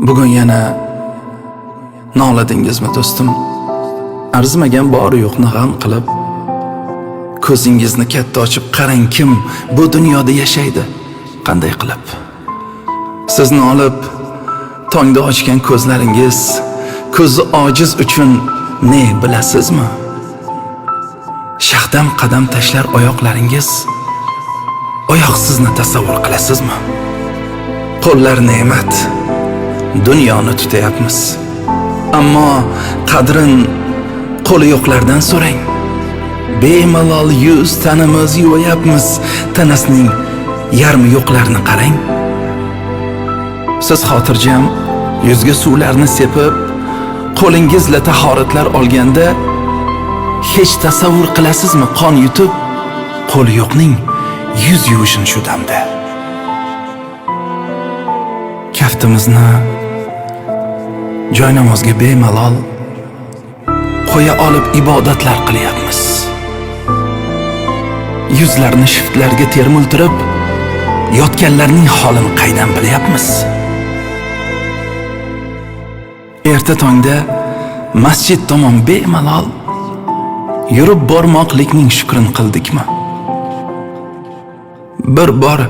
Bugun yana noladingizmi do'stim? Arzimagan bor yo'qni g'am qilib ko'zingizni katta ochib qarang kim bu dunyoda yashaydi? Qanday qilib? Sizni olib tongda ochgan ko'zlaringiz ko'zi ojiz uchun ne bilasizmi? Shahdam qadam tashlar oyoqlaringiz oyoqsizni tasavvur qilasizmi? Qo'llar ne'mat. Dunyoni tutayapmiz ammo qadrin qo'li yo'qlardan so'rang. Bemalol yuz tanimiz yuvayapmiz. Tanasining yarmi yo'qlarini qarang. Siz xotirjam yuzga suvlarni sepib qo'lingizla tahoratlar olganda hech tasavvur qilasizmi? Qon yutib qo'li yo'qning yuz yuvishini shu damda. Kaftimizni joy namozga bemalol qo'ya olib ibodatlar qilyapmiz. Yuzlarni shiftlarga termultirib yotganlarning holini qaydan bilyapmiz? Erta tongda masjid tomon bemalol yurib bormoqlikning shukrini qildikmi? Bir bor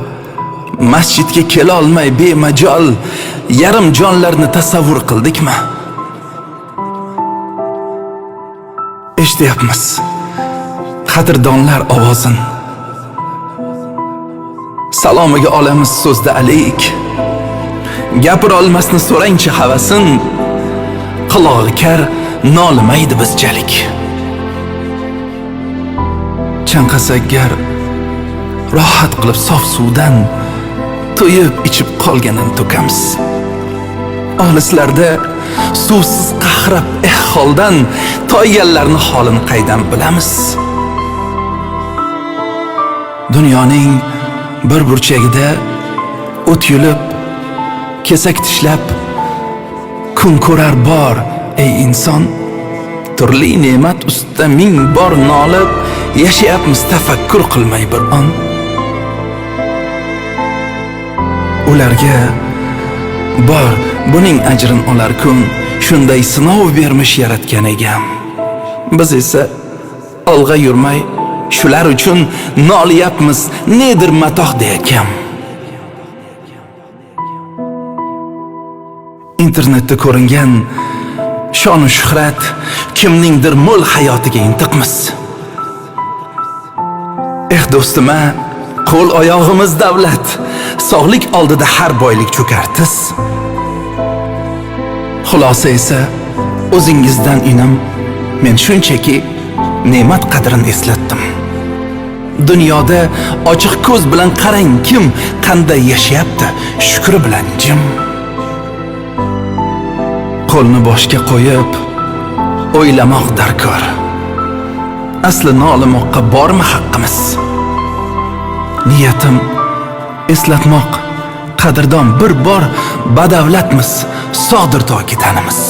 masjidga kelolmay bemajol yarim jonlarni tasavvur qildikmi? Eshityapmiz. Qadrdonlar ovozin. Salomiga olamiz so'zda alik. Gapirolmasni so'rangchi havasin. Qulog'i kar nolimaydi bizchalik chanqasakgar rohat qilib sof suvdan to'yib ichib qolganini to'kamiz. Olislarda suvsiz qahrab eh holdan toyganlarni holini qaydan bilamiz? Dunyoning bir burchagida o't yulib kesak tishlab kun ko'rar bor ey inson. Turli ne'mat ustida ming bor nolib yashayapmiz tafakkur qilmay bir on. Ularga bor buning ajrin olar kun shunday sinov bermish yaratgan egam. Biz esa olg'a yurmay shular uchun noliyapmiz nedir matoh deyakam internetda ko'ringan shonu shuhrat kimningdir mo'l hayotiga intiqmiz. Eh do'stim a qo'l oyog'imiz davlat sog'lik oldida har boylik cho'kartiz. Xulosa esa o'zingizdan inim. Men shunchaki ne'mat qadrini eslatdim. Dunyoda ochiq ko'z bilan qarang kim qanday yashayapti. Shukri bilan jim. Qo'lni boshga qo'yib o'ylamoq darkor. Asli nolimoqqa bormi haqqimiz? Niyatim eslatmoq qadrdon bir bor badavlatmiz sog'dir toki tanimiz